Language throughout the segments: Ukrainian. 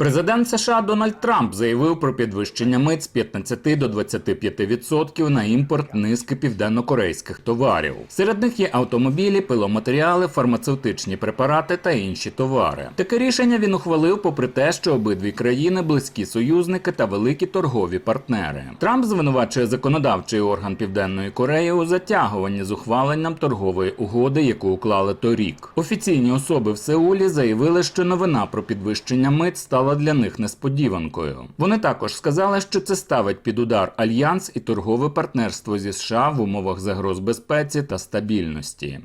Президент США Дональд Трамп заявив про підвищення мит з 15 до 25% на імпорт низки південнокорейських товарів. Серед них є автомобілі, пиломатеріали, фармацевтичні препарати та інші товари. Таке рішення він ухвалив, попри те, що обидві країни близькі союзники та великі торгові партнери. Трамп звинувачує законодавчий орган Південної Кореї у затягуванні з ухваленням торгової угоди, яку уклали торік. Офіційні особи в Сеулі заявили, що новина про підвищення підвищення мит стала для них несподіванкою. Вони також сказали, що це ставить під удар альянс і торгове партнерство зі США в умовах загроз безпеці та стабільності.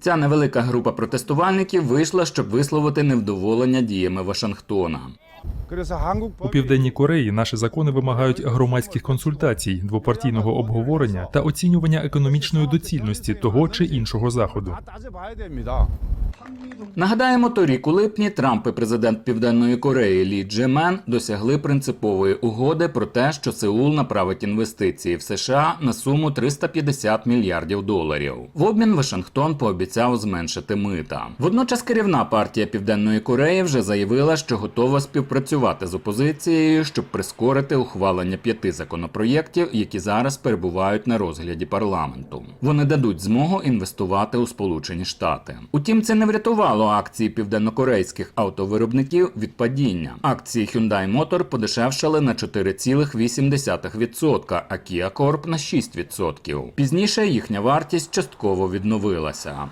Ця невелика група протестувальників вийшла, щоб висловити невдоволення діями Вашингтона. У південній Кореї наші закони вимагають громадських консультацій, двопартійного обговорення та оцінювання економічної доцільності того чи іншого заходу. Нагадаємо, торік у липні Трамп і президент Південної Кореї Лі Джемен досягли принципової угоди про те, що Сеул направить інвестиції в США на суму 350 мільярдів доларів. В обмін Вашингтон пообіцяв зменшити мита. Водночас керівна партія Південної Кореї вже заявила, що готова співпрацювати з опозицією, щоб прискорити ухвалення п'яти законопроєктів, які зараз перебувають на розгляді парламенту. Вони дадуть змогу інвестувати у Сполучені Штати. Утім, це не врятувало акції південнокорейських автовиробників від падіння. Акції Hyundai Motor подешевшали на 4,8%, а Kia Corp на 6%. Пізніше їхня вартість частково відновилася.